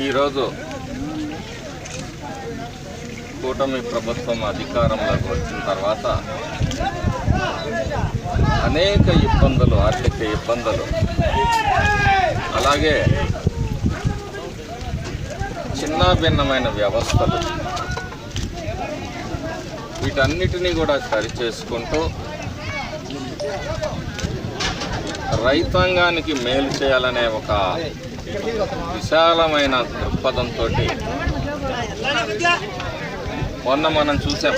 ఈరోజు కూటమి ప్రభుత్వం అధికారంలోకి వచ్చిన తర్వాత అనేక ఇబ్బందులు ఆర్థిక ఇబ్బందులు అలాగే చిన్న భిన్నమైన వ్యవస్థలు వీటన్నిటినీ కూడా సరిచేసుకుంటూ రైతాంగానికి మేలు చేయాలనే ఒక విశాలమైన దృక్పథంతో మొన్న మనం చూసాం.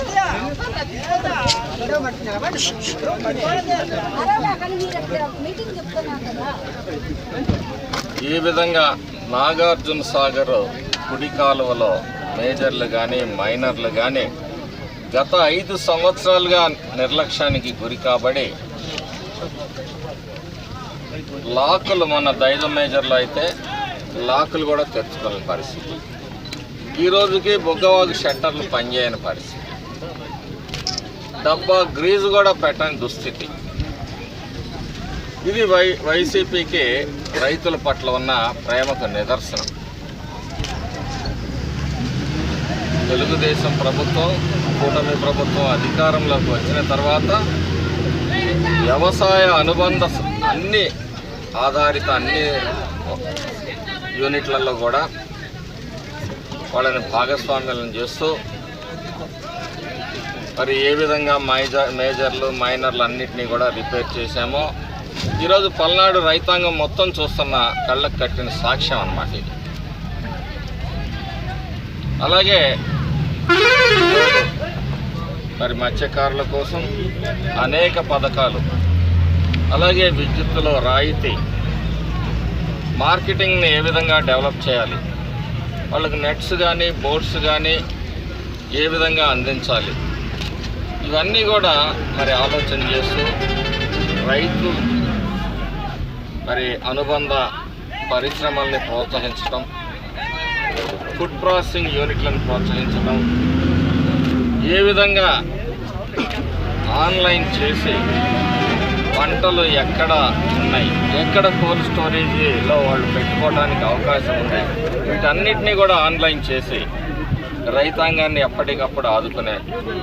ఏ ఈ విధంగా నాగార్జున సాగర్ కుడి కాలువలో మేజర్లు కానీ మైనర్లు కానీ గత ఐదు సంవత్సరాలుగా నిర్లక్ష్యానికి గురి కాబడి లాకులు మన దైవ మేజర్లో అయితే లాకులు కూడా తెచ్చుకోలేని పరిస్థితి. ఈ రోజుకి బొగ్గవాగు షట్టర్లు పనిచేయని పరిస్థితి. డబ్బా గ్రీజు కూడా పెట్టని దుస్థితి. ఇది వై వైసీపీకి రైతుల పట్ల ఉన్న ప్రేమకు నిదర్శనం. తెలుగుదేశం ప్రభుత్వం కూటమి ప్రభుత్వం అధికారంలోకి వచ్చిన తర్వాత వ్యవసాయ అనుబంధ అన్నీ అన్ని ఆధారిత అన్ని యూనిట్లలో కూడా వాళ్ళని భాగస్వామ్యాలను చేస్తూ మరి ఏ విధంగా మైజర్ మేజర్లు మైనర్లు అన్నింటినీ కూడా రిపేర్ చేశామో ఈరోజు పల్నాడు రైతాంగం మొత్తం చూస్తున్న కళ్ళకు కట్టిన సాక్ష్యం అన్నమాట ఇది. అలాగే మరి మత్స్యకారుల కోసం అనేక పథకాలు అలాగే విద్యుత్తులో రాయితీ. మార్కెటింగ్ని ఏ విధంగా డెవలప్ చేయాలి? వాళ్ళకి నెట్స్ కానీ బోర్డ్స్ కానీ ఏ విధంగా అందించాలి? ఇవన్నీ కూడా మరి ఆలోచన చేస్తూ రైతు మరి అనుబంధ పరిశ్రమల్ని ప్రోత్సహించడం ఫుడ్ ప్రాసెసింగ్ యూనిట్లను ప్రోత్సహించడం ఏ విధంగా ఆన్లైన్ చేసి పంటలు ఎక్కడ ఉన్నాయి? ఎక్కడ కోల్డ్ స్టోరేజీలో వాళ్ళు పెట్టుకోవడానికి అవకాశం ఉంది? వీటన్నిటినీ కూడా ఆన్లైన్ చేసి రైతాంగాన్ని ఎప్పటికప్పుడు ఆదుకునే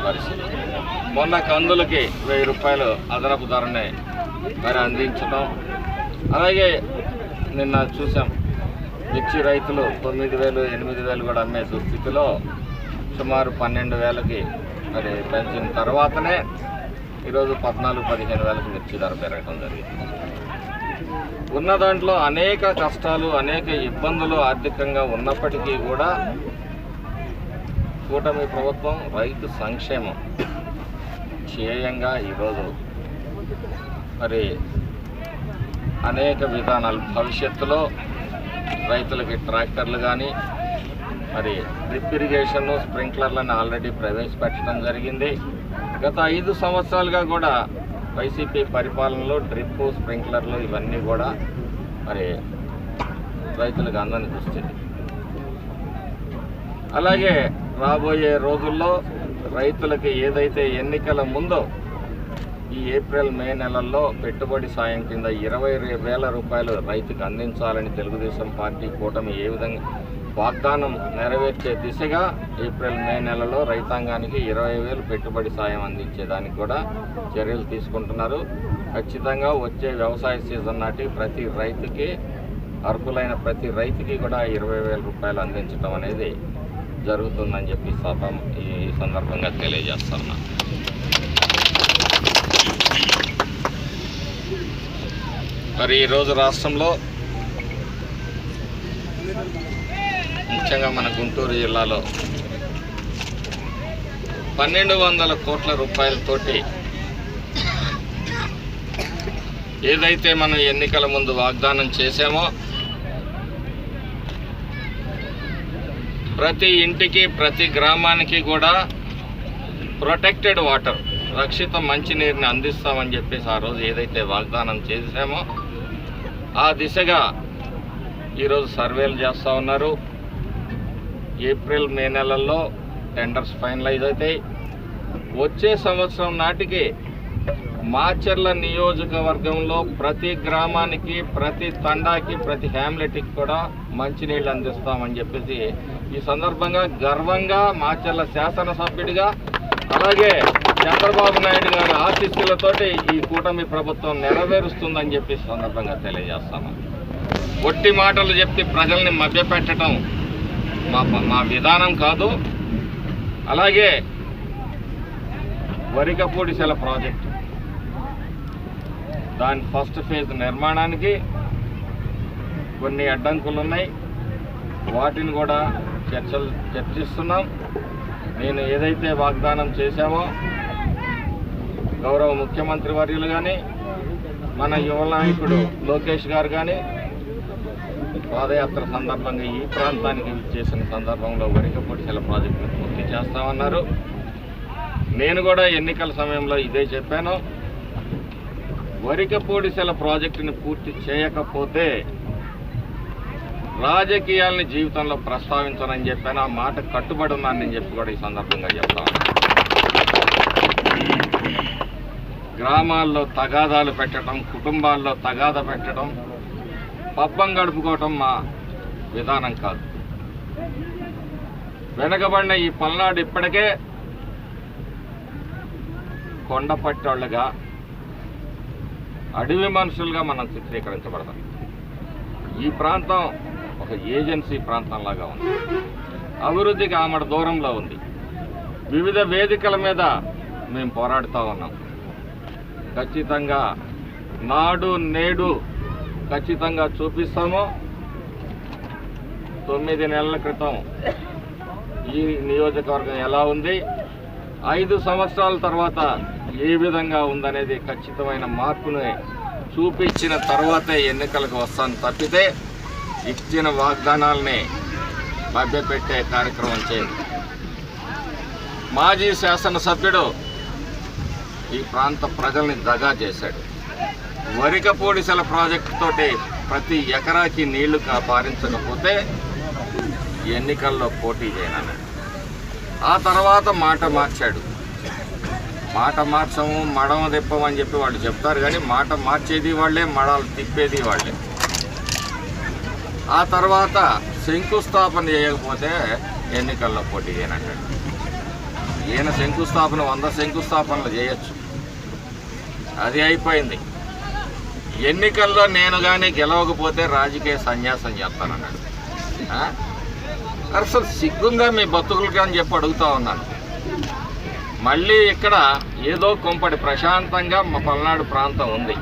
పరిస్థితి. మొన్న కందులకి వెయ్యి రూపాయలు అదనపు ధరనే మరి అందించడం. అలాగే నిన్న చూసాం మిర్చి రైతులు తొమ్మిది వేలు ఎనిమిది వేలు కూడా అమ్మే దుస్థితిలో. సుమారు పన్నెండు వేలకి మరి పెంచిన తర్వాతనే ఈరోజు పద్నాలుగు పదిహేను వేలకు మిర్చి ధర పెరగడం జరిగింది. ఉన్న దాంట్లో అనేక కష్టాలు అనేక ఇబ్బందులు ఆర్థికంగా ఉన్నప్పటికీ కూడా కూటమి ప్రభుత్వం రైతు సంక్షేమం ధ్యేయంగా ఈరోజు మరి అనేక విధానాలు భవిష్యత్తులో రైతులకి ట్రాక్టర్లు కానీ మరి డ్రిప్ ఇరిగేషన్ స్ప్రింక్లర్లను ఆల్రెడీ ప్రవేశపెట్టడం జరిగింది. గత ఐదు సంవత్సరాలుగా కూడా వైసీపీ పరిపాలనలో డ్రిప్ స్ప్రింక్లర్లు ఇవన్నీ కూడా మరి రైతులకు అందని దుస్థితి అలాగే రాబోయే రోజుల్లో రైతులకు ఏదైతే ఎన్నికల ముందో ఈ ఏప్రిల్ మే నెలల్లో పెట్టుబడి సాయం కింద ఇరవై వేల రూపాయలు రైతుకు అందించాలని తెలుగుదేశం పార్టీ కూటమి ఏ విధంగా వాగ్దానం నెరవేర్చే దిశగా ఏప్రిల్ మే నెలలో రైతాంగానికి ఇరవై వేలు పెట్టుబడి సాయం అందించేదానికి కూడా చర్యలు తీసుకుంటున్నారు. ఖచ్చితంగా వచ్చే వ్యవసాయ సీజన్ నాటి ప్రతి రైతుకి అర్హులైన ప్రతి రైతుకి కూడా ఇరవై వేల రూపాయలు అందించడం అనేది జరుగుతుందని చెప్పి సభ ఈ సందర్భంగా తెలియజేస్తున్నా మరి ఈరోజు రాష్ట్రంలో ముఖ్యంగా మన గుంటూరు జిల్లాలో పన్నెండు వందల కోట్ల రూపాయలతోటి ఏదైతే మనం ఎన్నికల ముందు వాగ్దానం చేశామో ప్రతి ఇంటికి ప్రతి గ్రామానికి కూడా ప్రొటెక్టెడ్ వాటర్ రక్షిత మంచినీరుని అందిస్తామని చెప్పేసి ఆ రోజు ఏదైతే వాగ్దానం చేశామో ఆ దిశగా ఈరోజు సర్వేలు చేస్తూ ఉన్నారు. ఏప్రిల్ మే నెలల్లో టెండర్స్ ఫైనలైజ్ అవుతాయి. వచ్చే సంవత్సరం నాటికి మాచర్ల నియోజకవర్గంలో ప్రతి గ్రామానికి ప్రతి తండాకి ప్రతి హ్యామ్లెట్కి కూడా మంచినీళ్ళు అందిస్తామని చెప్పేసి ఈ సందర్భంగా గర్వంగా మాచర్ల శాసనసభ్యుడిగా అలాగే చంద్రబాబు నాయుడు గారి ఆశీస్సులతోటి ఈ కూటమి ప్రభుత్వం నెరవేరుస్తుందని చెప్పి సందర్భంగా తెలియజేస్తాము ఒట్టి మాటలు చెప్పి ప్రజల్ని మభ్యపెట్టడం మా మా విధానం కాదు. అలాగే వరికపూడిశల ప్రాజెక్టు. దాని ఫస్ట్ ఫేజ్ నిర్మాణానికి కొన్ని అడ్డంకులు ఉన్నాయి వాటిని కూడా చర్చలు చర్చిస్తున్నాం. నేను ఏదైతే వాగ్దానం చేశామో గౌరవ ముఖ్యమంత్రి వర్యులు కానీ మన యువ నాయకుడు లోకేష్ గారు కానీ పాదయాత్ర సందర్భంగా ఈ ప్రాంతానికి చేసిన సందర్భంలో వరికపొడిసెల ప్రాజెక్టును పూర్తి చేస్తామన్నారు. నేను కూడా ఎన్నికల సమయంలో ఇదే చెప్పాను. వరికపూడిసెల ప్రాజెక్టుని పూర్తి చేయకపోతే రాజకీయాల్ని జీవితంలో ప్రస్తావించనని చెప్పాను. ఆ మాట కట్టుబడి ఉన్నానని చెప్పి కూడా ఈ సందర్భంగా చెప్తాను గ్రామాల్లో తగాదాలు పెట్టడం కుటుంబాల్లో తగాద పెట్టడం పబ్బం గడుపుకోవటం మా విధానం కాదు. వెనకబడిన ఈ పల్నాడు ఇప్పటికే కొండపట్టోళ్ళగా అడవి మనుషులుగా మనం చిత్రీకరించబడతాం. ఈ ప్రాంతం ఒక ఏజెన్సీ ప్రాంతంలాగా ఉంది. అభివృద్ధికి ఆమడ దూరంలో ఉంది. వివిధ వేదికల మీద మేము పోరాడుతూ ఉన్నాం. ఖచ్చితంగా నాడు నేడు ఖచ్చితంగా చూపిస్తాము. తొమ్మిది నెలల క్రితం ఈ నియోజకవర్గం ఎలా ఉంది? ఐదు సంవత్సరాల తర్వాత ఏ విధంగా ఉందనేది ఖచ్చితమైన మార్పుని చూపించిన తర్వాతే ఎన్నికలకు వస్తాను. తప్పితే ఇచ్చిన వాగ్దానాల్ని మభ్యపెట్టే కార్యక్రమం చేయండి మాజీ శాసనసభ్యుడు ఈ ప్రాంత ప్రజల్ని దగా చేశాడు. వరికపూడిసెల ప్రాజెక్టు తోటి ప్రతి ఎకరాకి నీళ్ళు పారించకపోతే ఎన్నికల్లో పోటీ చేయనని. ఆ తర్వాత మాట మార్చాడు. మాట మార్చము మడమ తిప్పమని చెప్పి వాళ్ళు చెప్తారు కానీ మాట మార్చేది వాళ్ళే మడాలు తిప్పేది వాళ్ళే. ఆ తర్వాత శంకుస్థాపన చేయకపోతే ఎన్నికల్లో పోటీ చేయనంటాడు ఈయన శంకుస్థాపన వంద శంకుస్థాపనలు చేయొచ్చు. అది అయిపోయింది. ఎన్నికల్లో నేను కానీ గెలవకపోతే రాజకీయ సన్యాసం చేస్తానన్నాడు. అసలు సిగ్గుందా మీ బతుకులకి అని చెప్పి అడుగుతా ఉన్నాను. మళ్ళీ ఇక్కడ ఏదో కొంపటి ప్రశాంతంగా మా పల్నాడు ప్రాంతం ఉంది.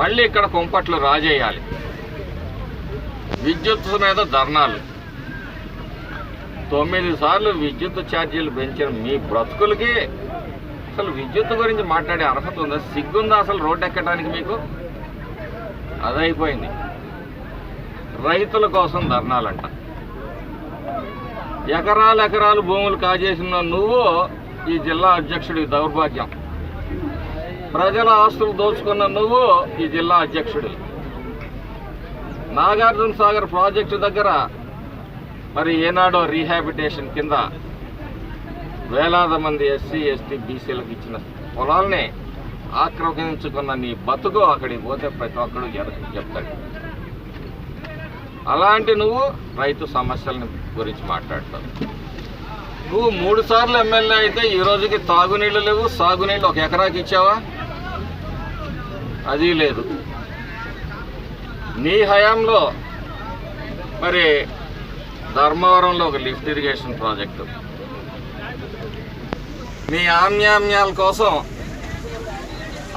మళ్ళీ ఇక్కడ కొంపట్లు రాజేయాలి. విద్యుత్ మీద ధర్నాలు. తొమ్మిది సార్లు విద్యుత్ ఛార్జీలు పెంచిన మీ బ్రతుకులకి అసలు విద్యుత్ గురించి మాట్లాడే అర్హత ఉందా? సిగ్గుందా అసలు రోడ్డు ఎక్కడానికి మీకు? అదైపోయింది. రైతుల కోసం ధర్నాలంట. ఎకరాలు ఎకరాలు భూములు కాజేసిన నువ్వు ఈ జిల్లా అధ్యక్షుడి దౌర్భాగ్యం. ప్రజల ఆస్తులు దోచుకున్న నువ్వు ఈ జిల్లా అధ్యక్షుడి. నాగార్జున సాగర్ ప్రాజెక్టు దగ్గర మరి ఏనాడో రీహాబిటేషన్ కింద వేలాది మంది ఎస్సీ ఎస్టీ బీసీలకు ఇచ్చిన పొలాల్ని ఆక్రమించుకున్న నీ బతుకు అక్కడికి పోతే ప్రతి ఒక్కడు చెప్తాడు. అలాంటి నువ్వు రైతు సమస్యల గురించి మాట్లాడతావు. నువ్వు మూడు సార్లు ఎమ్మెల్యే అయితే ఈ రోజుకి తాగునీళ్ళు లేవు సాగునీళ్ళు ఒక ఎకరాకి ఇచ్చావా? అది లేదు. నీ హయాంలో మరి ధర్మవరంలో ఒక లిఫ్ట్ ఇరిగేషన్ ప్రాజెక్టు. మీ ఆమ్యామ్యాల కోసం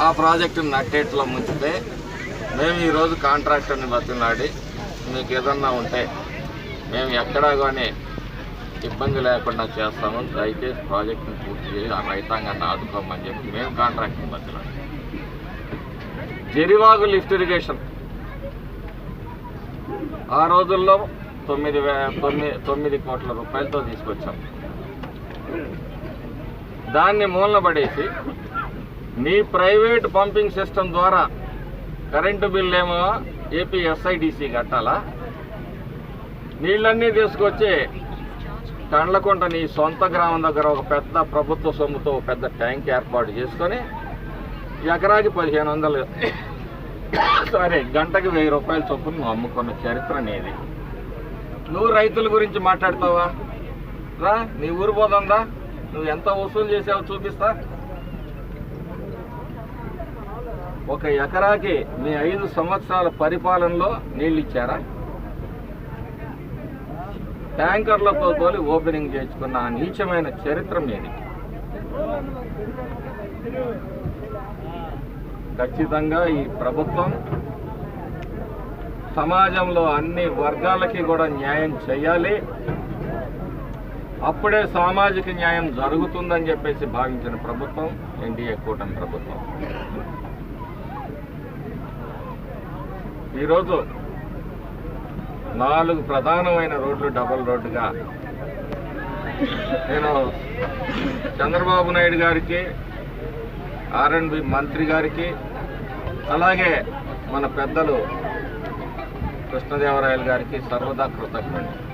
ఆ ప్రాజెక్టుని నట్టేట్లో ముంచితే మేము ఈరోజు కాంట్రాక్టర్ని బతిలాడి మీకు ఏదన్నా ఉంటే మేము ఎక్కడా కానీ ఇబ్బంది లేకుండా చేస్తాము. దయచేసి ప్రాజెక్టుని పూర్తి చేసి ఆ రైతాంగాన్ని ఆదుకోమని చెప్పి మేము కాంట్రాక్ట్ని బతిలాడి. Jarivagu lift irrigation. ఆ రోజుల్లో తొమ్మిది వే తొమ్మిది తొమ్మిది కోట్ల రూపాయలతో తీసుకొచ్చాం. దాన్ని మూలన పడేసి నీ ప్రైవేట్ పంపింగ్ సిస్టమ్ ద్వారా కరెంటు బిల్ ఏమో ఏపీ ఎస్ఐడిసి కట్టాలా? నీళ్ళన్నీ తీసుకొచ్చి కండ్లకుంట నీ సొంత గ్రామం దగ్గర ఒక పెద్ద ప్రభుత్వ సొమ్ముతో ఒక పెద్ద ట్యాంక్ ఏర్పాటు చేసుకొని ఎకరాకి పదిహేను వందలు సారీ గంటకి వెయ్యి రూపాయల చొప్పున నువ్వు అమ్ముకున్న చరిత్ర నీది. నువ్వు రైతుల గురించి మాట్లాడతావా? రా నీ ఊరు పోదందా నువ్వు ఎంత వసూలు చేసావు చూపిస్తా. ఒక ఎకరాకి మీ ఐదు సంవత్సరాల పరిపాలనలో నీళ్ళు ఇచ్చారా? ట్యాంకర్లతో తోలి ఓపెనింగ్ చేసుకున్న ఆ నీచమైన చరిత్ర మీది. ఖచ్చితంగా ఈ ప్రభుత్వం సమాజంలో అన్ని వర్గాలకి కూడా న్యాయం చేయాలి. అప్పుడే సామాజిక న్యాయం జరుగుతుందని చెప్పేసి భావించిన ప్రభుత్వం ఎన్డీఏ కూటమి ప్రభుత్వం. ఈరోజు నాలుగు ప్రధానమైన రోడ్లు డబుల్ రోడ్డుగా నేను చంద్రబాబు నాయుడు గారికి ఆర్ఎండ్బి మంత్రి గారికి అలాగే మన పెద్దలు కృష్ణదేవరాయలు గారికి సర్వదా కృతజ్ఞతలు.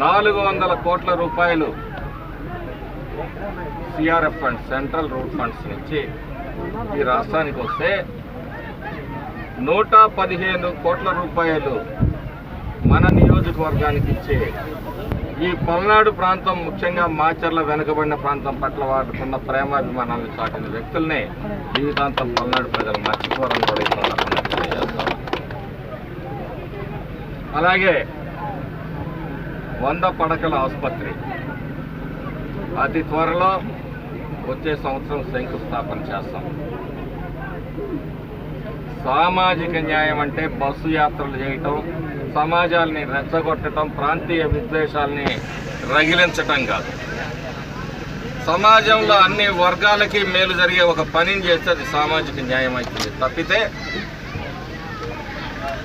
నాలుగు వందల కోట్ల రూపాయలు CRF funds central route funds నుంచి ఈ రాష్ట్రానికి వస్తే నూట పదిహేను కోట్ల రూపాయలు మన నియోజకవర్గానికి ఇచ్చే ఈ పల్నాడు ప్రాంతం ముఖ్యంగా మాచర్ల వెనుకబడిన ప్రాంతం పట్ల వాడుకున్న ప్రేమాభిమానాలు చాటిన వ్యక్తులనే జీవితాంతం పల్నాడు ప్రజలు మర్చిపోరని కూడా అలాగే వంద పడకల ఆసుపత్రి. అతి త్వరలో వచ్చే సంవత్సరం శంకుస్థాపన చేస్తాం. సామాజిక న్యాయం అంటే బస్సు యాత్రలు చేయటం సమాజాల్ని రెచ్చగొట్టడం ప్రాంతీయ విద్వేషాల్ని రగిలించటం కాదు. సమాజంలో అన్ని వర్గాలకి మేలు జరిగే ఒక పనిని చేస్తే అది సామాజిక న్యాయం అవుతుంది. తప్పితే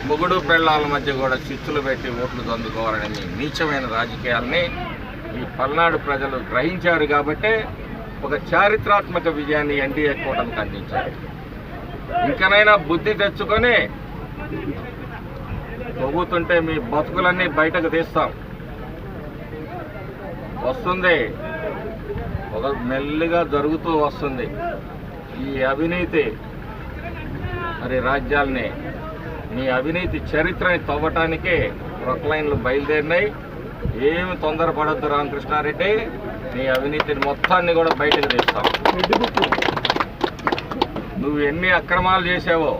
మొగుడు పెళ్ళాల మధ్య కూడా చిచ్చులు పెట్టి ఓట్లు అందుకోవాలనే మీ నీచమైన రాజకీయాల్ని ఈ పల్నాడు ప్రజలు గ్రహించారు కాబట్టి ఒక చారిత్రాత్మక విజయాన్ని ఎన్డీఏ కూటమికి అందించారు. ఇంకనైనా బుద్ధి తెచ్చుకొని తవ్వుతుంటే మీ బతుకులన్నీ బయటకు తీస్తాం. వస్తుంది. ఒక మెల్లిగా జరుగుతూ వస్తుంది. ఈ అవినీతి మరి రాజ్యాల్ని మీ అవినీతి చరిత్రని తవ్వటానికే ప్రొక్లైన్లు బయలుదేరినాయి. ఏమి తొందరపడద్దు రామకృష్ణారెడ్డి. నీ అవినీతిని మొత్తాన్ని కూడా బయటకు తీస్తావు నువ్వు ఎన్ని అక్రమాలు చేసావో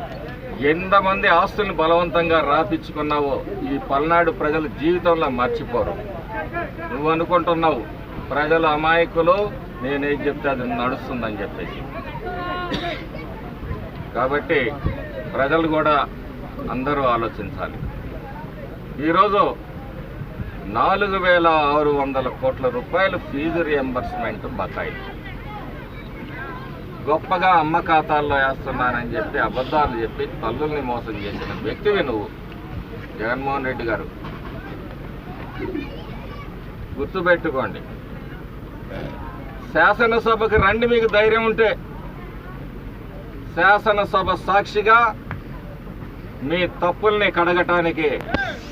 ఎంతమంది ఆస్తుల్ని బలవంతంగా రాపించుకున్నావో ఈ పల్నాడు ప్రజలు జీవితంలో మర్చిపోరు. నువ్వు అనుకుంటున్నావు ప్రజలు అమాయకులు నేనేం చెప్తే అది నడుస్తుందని చెప్పేసి. కాబట్టి ప్రజలు కూడా అందరూ ఆలోచించాలి. ఈరోజు నాలుగు వేల ఆరు వందల కోట్ల రూపాయలు ఫీజు రియంబర్స్మెంట్ బకాయి. గొప్పగా అమ్మ ఖాతాల్లో వేస్తున్నానని చెప్పి అబద్ధాలు చెప్పి తల్లుల్ని మోసం చేసిన వ్యక్తివి నువ్వు జగన్మోహన్ రెడ్డి గారు. గుర్తుపెట్టుకోండి. శాసనసభకు రండి మీకు ధైర్యం ఉంటే. శాసనసభ సాక్షిగా మీ తప్పుల్ని కడగటానికి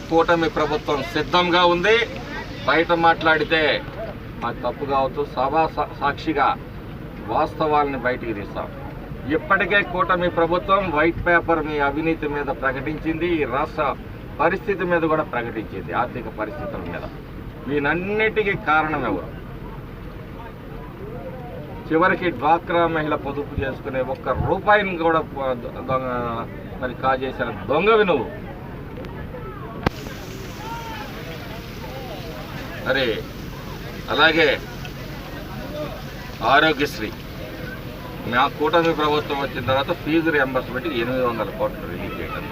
కూటమి ప్రభుత్వం సిద్ధంగా ఉంది. బయట మాట్లాడితే మాకు తప్పు కావచ్చు సభా సాక్షిగా వాస్తవాలని బయటికి తీస్తాం. ఇప్పటికే కూటమి ప్రభుత్వం వైట్ పేపర్ మీ అవినీతి మీద ప్రకటించింది. ఈ రాష్ట్ర పరిస్థితి మీద కూడా ప్రకటించింది ఆర్థిక పరిస్థితుల మీద. వీనన్నిటికీ కారణం ఎవరు? చివరికి డ్వాక్రా మహిళ పొదుపు చేసుకునే ఒక్క రూపాయిని కూడా మరి కాజేసిన దొంగవి నువ్వు. మరి అలాగే ఆరోగ్యశ్రీ. మా కూటమి ప్రభుత్వం వచ్చిన తర్వాత ఫీజు రియంబర్స్మెంట్ ఎనిమిది వందల కోట్లు రిలీజ్ చేయడం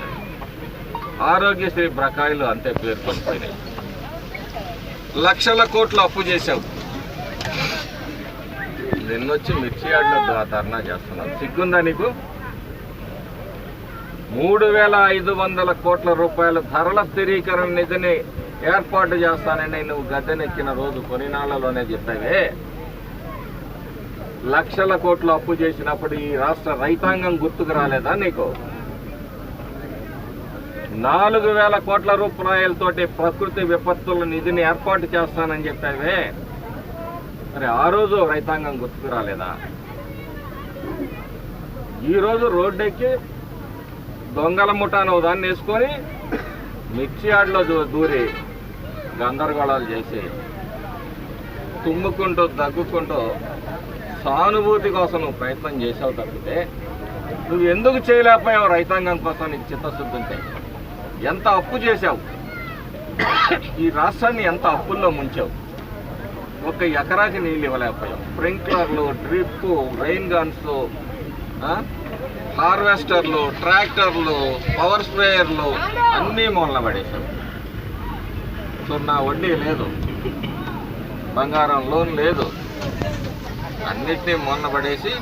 ఆరోగ్యశ్రీ బకాయిలు అంతే పేర్కొనిపోయినాయి లక్షల కోట్లు అప్పు చేశావు. నిన్నొచ్చి మిర్చి యార్డ్లో ధర్నా చేస్తున్నావు సిగ్గుందా నీకు? మూడు వేల ఐదు వందల కోట్ల రూపాయల ధరల స్థిరీకరణ నిధిని ఏర్పాటు చేస్తానని నువ్వు గద్దెనెక్కిన రోజు కొనినాళ్ళలోనే చెప్పావే. లక్షల కోట్లు అప్పు చేసినప్పుడు ఈ రాష్ట్ర రైతాంగం గుర్తుకు రాలేదా నీకు? నాలుగు వేల కోట్ల రూపాయలతోటి ప్రకృతి విపత్తుల నిధిని ఏర్పాటు చేస్తానని చెప్పావే. మరి ఆ రోజు రైతాంగం గుర్తుకు రాలేదా? ఈరోజు రోడ్డెక్కి దొంగల ముఠాను దాన్ని వేసుకొని మిర్చి ఆడలో దూరి గందరగోళాలు చేసి తుమ్ముకుంటూ దగ్గుకుంటూ సానుభూతి కోసం నువ్వు ప్రయత్నం చేసావు తప్పితే నువ్వు ఎందుకు చేయలేకపోయావు రైతాంగం కోసం నీకు చిత్తశుద్ధి ఉంటే? ఎంత అప్పు చేశావు? ఈ రాష్ట్రాన్ని ఎంత అప్పుల్లో ముంచావు? ఒక ఎకరాకి నీళ్ళు ఇవ్వలేకపోయావు. స్ప్రింక్లర్లు డ్రిప్ రెయిన్ గన్స్ హార్వెస్టర్లు ట్రాక్టర్లు పవర్ స్ప్రేయర్లు అన్నీ మూలన సో సున్నా వడ్డీ లేదు. బంగారం లోన్ లేదు. అన్నిటినీ మొన్న పడేసి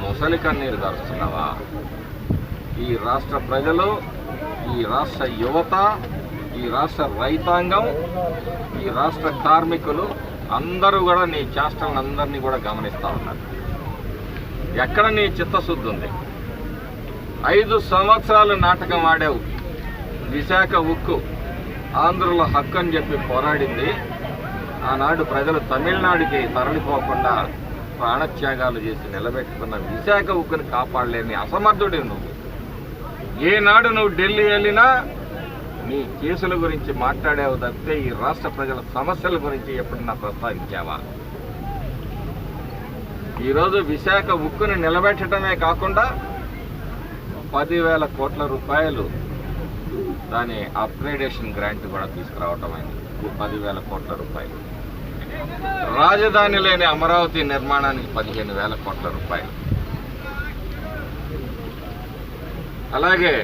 ముసలి కన్నీరు కరుస్తున్నావా? ఈ రాష్ట్ర ప్రజలు ఈ రాష్ట్ర యువత ఈ రాష్ట్ర రైతాంగం ఈ రాష్ట్ర కార్మికులు అందరూ కూడా నీ చేష్టలందరినీ కూడా గమనిస్తూ ఉన్నారు. ఎక్కడ నీ చిత్తశుద్ధి ఉంది? ఐదు సంవత్సరాలు నాటకం ఆడావు. విశాఖ ఉక్కు ఆంధ్రుల హక్కు అని చెప్పి పోరాడింది. ఆనాడు ప్రజలు తమిళనాడుకి తరలిపోకుండా ప్రాణత్యాగాలు చేసి నిలబెట్టుకున్న విశాఖ ఉక్కుని కాపాడలేని అసమర్థుడే నువ్వు. ఏనాడు నువ్వు ఢిల్లీ వెళ్ళినా నీ కేసుల గురించి మాట్లాడావు తప్పితే ఈ రాష్ట్ర ప్రజల సమస్యల గురించి ఎప్పుడన్నా ప్రస్తావించావా? ఈరోజు విశాఖ ఉక్కుని నిలబెట్టడమే కాకుండా పదివేల కోట్ల రూపాయలు దాని అప్గ్రేడేషన్ గ్రాంట్ కూడా తీసుకురావటం అయింది. పదివేల కోట్ల రూపాయలు. రాజధాని లేని అమరావతి నిర్మాణానికి పదిహేను వేల కోట్ల రూపాయలు. అలాగే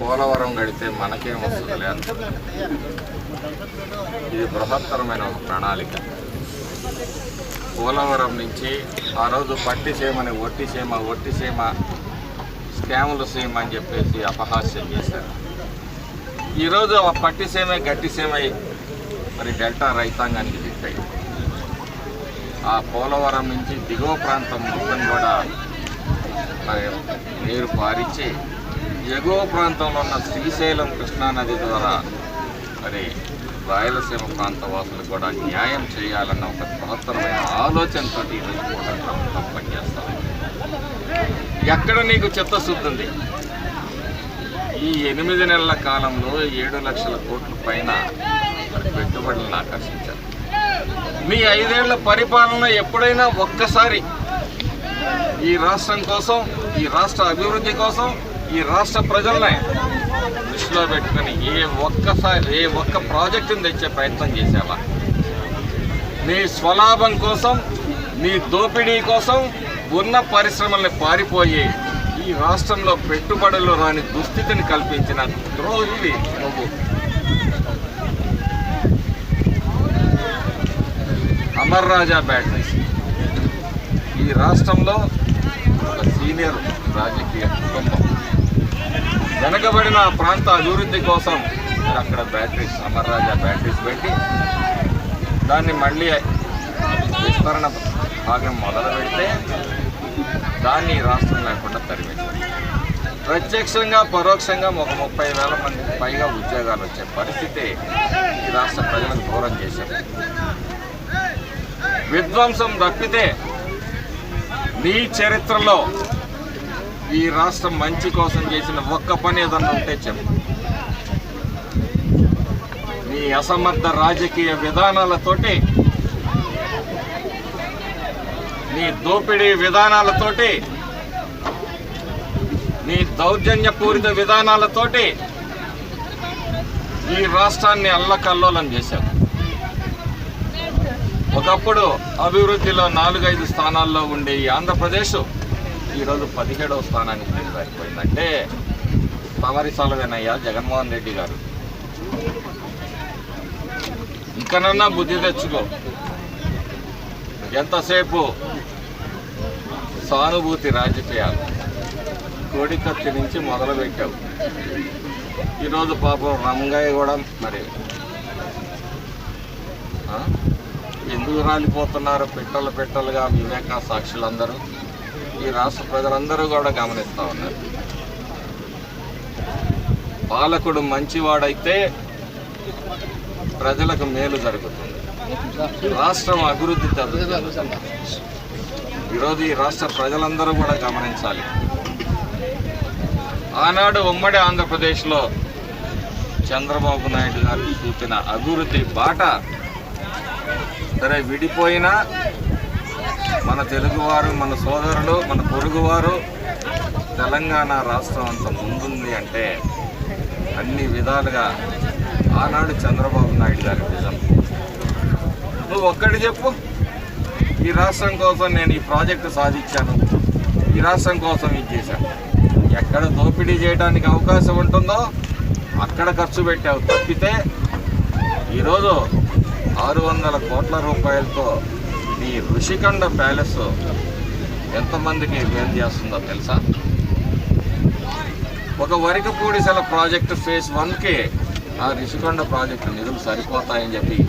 పోలవరం గడితే మనకేం వస్తుంది లేదు ఇది బృహత్తరమైన ఒక ప్రణాళిక. పోలవరం నుంచి ఆ రోజు పట్టి సీమని ఒట్టి సీమ ఒట్టి సీమ స్కాముల సీమ అని చెప్పేసి అపహాస్యం చేశారు. ఈరోజు ఆ పట్టి సీమ గట్టి సీమ మరి డెల్టా రైతాంగానికి దిట్టాయి ఆ పోలవరం నుంచి దిగువ ప్రాంతం మొత్తం కూడా మరి నీరు పారించి ఎగువ ప్రాంతంలో ఉన్న శ్రీశైలం కృష్ణానది ద్వారా మరి రాయలసీమ ప్రాంత వాసులకు కూడా న్యాయం చేయాలన్న ఒక బృహత్తరమైన ఆలోచనతో ఈరోజు కూడా ప్రభుత్వం పనిచేస్తాం. ఎక్కడ నీకు చిత్తశుద్ధి ఉంది? ఈ ఎనిమిది నెలల కాలంలో ఏడు లక్షల కోట్ల పైన పెట్టుబడులను ఆకర్షించారు. మీ ఐదేళ్ళ పరిపాలన ఎప్పుడైనా ఒక్కసారి ఈ రాష్ట్రం కోసం ఈ రాష్ట్ర అభివృద్ధి కోసం ఈ రాష్ట్ర ప్రజల్ని దృష్టిలో పెట్టుకొని ఏ ఒక్కసారి ఏ ఒక్క ప్రాజెక్టుని తెచ్చే ప్రయత్నం చేసావా నీ స్వలాభం కోసం నీ దోపిడీ కోసం ఉన్న పరిశ్రమల్ని పారిపోయి ఈ రాష్ట్రంలో పెట్టుబడులు రాని దుస్థితిని కల్పించిన ద్రోహివి నువ్వు. అమర్ రాజా బ్యాటరీస్ ఈ రాష్ట్రంలో ఒక సీనియర్ రాజకీయ కుటుంబం. వెనకబడిన ప్రాంత అభివృద్ధి కోసం అక్కడ బ్యాటరీస్ అమర్ రాజా బ్యాటరీస్ పెట్టి దాన్ని మళ్ళీ విస్తరణ భాగం మొదలు పెడితే దాన్ని రాష్ట్రం లేకుండా తరిమేశారు. ప్రత్యక్షంగా పరోక్షంగా ఒక ముప్పై వేల మందికి పైగా ఉద్యోగాలు వచ్చే పరిస్థితి ఈ రాష్ట్ర ప్రజలకు దూరం చేశారు. విధ్వంసం తప్పితే నీ చరిత్రలో ఈ రాష్ట్రం మంచి కోసం చేసిన ఒక్క పని ఏదన్నా ఉంటే చెప్పు. నీ అసమర్థ రాజకీయ విధానాలతోటి నీ దోపిడీ విధానాలతోటి నీ దౌర్జన్యపూరిత విధానాలతోటి ఈ రాష్ట్రాన్ని అల్లకల్లోలం చేశావు. ఒకప్పుడు అభివృద్ధిలో నాలుగైదు స్థానాల్లో ఉండే ఈ ఆంధ్రప్రదేశ్ ఈరోజు పదిహేడవ స్థానానికి దిగజారిపోయిందంటే తమరిసాలవేనయ్యా జగన్మోహన్ రెడ్డి గారు. ఇంకనన్నా బుద్ధి తెచ్చుకో. ఎంతసేపు సానుభూతి రాజకీయాలు కోడికత్తి నుంచి మొదలుపెట్టావు. ఈరోజు పాపం రంగయ్య కూడా మరి ఎందుకు రాలిపోతున్నారు పెట్టలు పెట్టలుగా వివేక సాక్షులందరూ? ఈ రాష్ట్ర ప్రజలందరూ కూడా గమనిస్తూ ఉన్నారు. పాలకుడు మంచివాడైతే ప్రజలకు మేలు జరుగుతుంది. రాష్ట్రం అభివృద్ధి ఈరోజు ఈ రాష్ట్ర ప్రజలందరూ కూడా గమనించాలి. ఆనాడు ఉమ్మడి ఆంధ్రప్రదేశ్లో చంద్రబాబు నాయుడు గారు చూపిన అభివృద్ధి బాట సరే విడిపోయినా మన తెలుగువారు మన సోదరులు మన పొరుగువారు తెలంగాణ రాష్ట్రం అంత ముందుంది అంటే అన్ని విధాలుగా ఆనాడు చంద్రబాబు నాయుడు గారి విజన్ నువ్వు ఒక్కటి చెప్పు. ఈ రాష్ట్రం కోసం నేను ఈ ప్రాజెక్టు సాధించాను. ఈ రాష్ట్రం కోసం ఇది చేశాను. ఎక్కడ దోపిడీ చేయడానికి అవకాశం ఉంటుందో అక్కడ ఖర్చు పెట్టావు. తప్పితే ఈరోజు ఆరు వందల కోట్ల రూపాయలతో ఈ ఋషికండ ప్యాలెస్ ఎంతమందికి మేలు చేస్తుందో తెలుసా? ఒక వరికపూడిసెల ప్రాజెక్టు ఫేజ్ వన్కి ఆ రిషికొండ ప్రాజెక్టు నిధులు సరిపోతాయని చెప్పి ఈ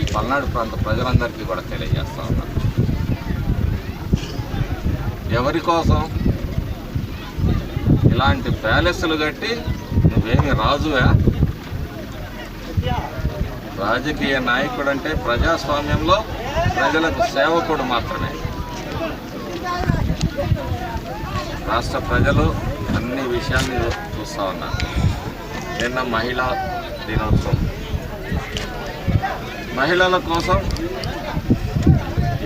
ఈ పల్నాడు ప్రాంత ప్రజలందరికీ కూడా తెలియజేస్తా ఉన్నాను ఎవరి కోసం? ఇలాంటి ప్యాలెస్లు కట్టి నువ్వేమి రాజువా? రాజకీయ నాయకుడు అంటే ప్రజాస్వామ్యంలో ప్రజలకు సేవకుడు మాత్రమే. రాష్ట్ర ప్రజలు అన్ని విషయాన్ని చూస్తూ ఉన్నారు. నిన్న మహిళా దినోత్సవం. మహిళల కోసం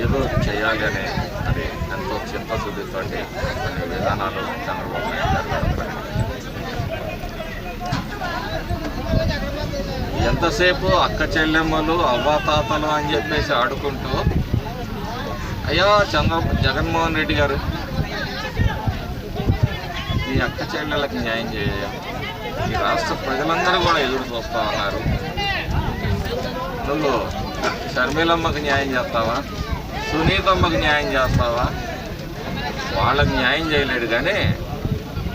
ఏదో చేయాలి అనే అది ఎంతో చింతశుద్ధితోటి కొన్ని విధానాలు చంద్రబాబు నాయుడు గారు ఎంతసేపు అక్క చెల్లెమ్మలు అవ్వాతాతలు అని చెప్పేసి ఆడుకుంటూ? అయ్యా చంద్ర జగన్మోహన్ రెడ్డి గారు. ఈ అక్క చెల్లెళ్ళకి న్యాయం చేయ. ఈ రాష్ట్ర ప్రజలందరూ కూడా ఎదురు చూస్తా ఉన్నారు. నువ్వు షర్మిలమ్మకి న్యాయం చేస్తావా? సునీతమ్మకి న్యాయం చేస్తావా? వాళ్ళకి న్యాయం చేయలేడు కానీ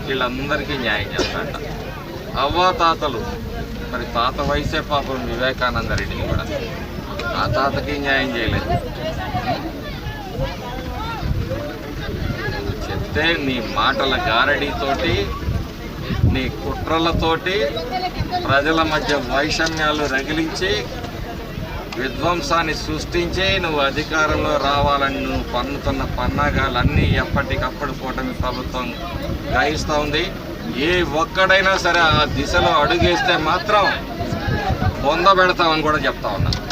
వీళ్ళందరికీ న్యాయం చేస్తాడ. అవ్వాతాతలు మరి తాత వయసే పాపం వివేకానంద రెడ్డిని కూడా. ఆ తాతకి న్యాయం చేయలేదు. చెప్తే నీ మాటల గారడీతోటి నీ కుట్రలతోటి ప్రజల మధ్య వైషమ్యాలు రగిలించి విధ్వంసాన్ని సృష్టించి నువ్వు అధికారంలో రావాలని నువ్వు పన్నుతున్న పన్నాగాలన్నీ ఎప్పటికప్పుడు కూటమి ప్రభుత్వం గ్రహిస్తూ ఉంది. ఏ ఒక్కడైనా సరే ఆ దిశలో అడుగేస్తే మాత్రం పొందబెడతామని కూడా చెప్తా ఉన్నాను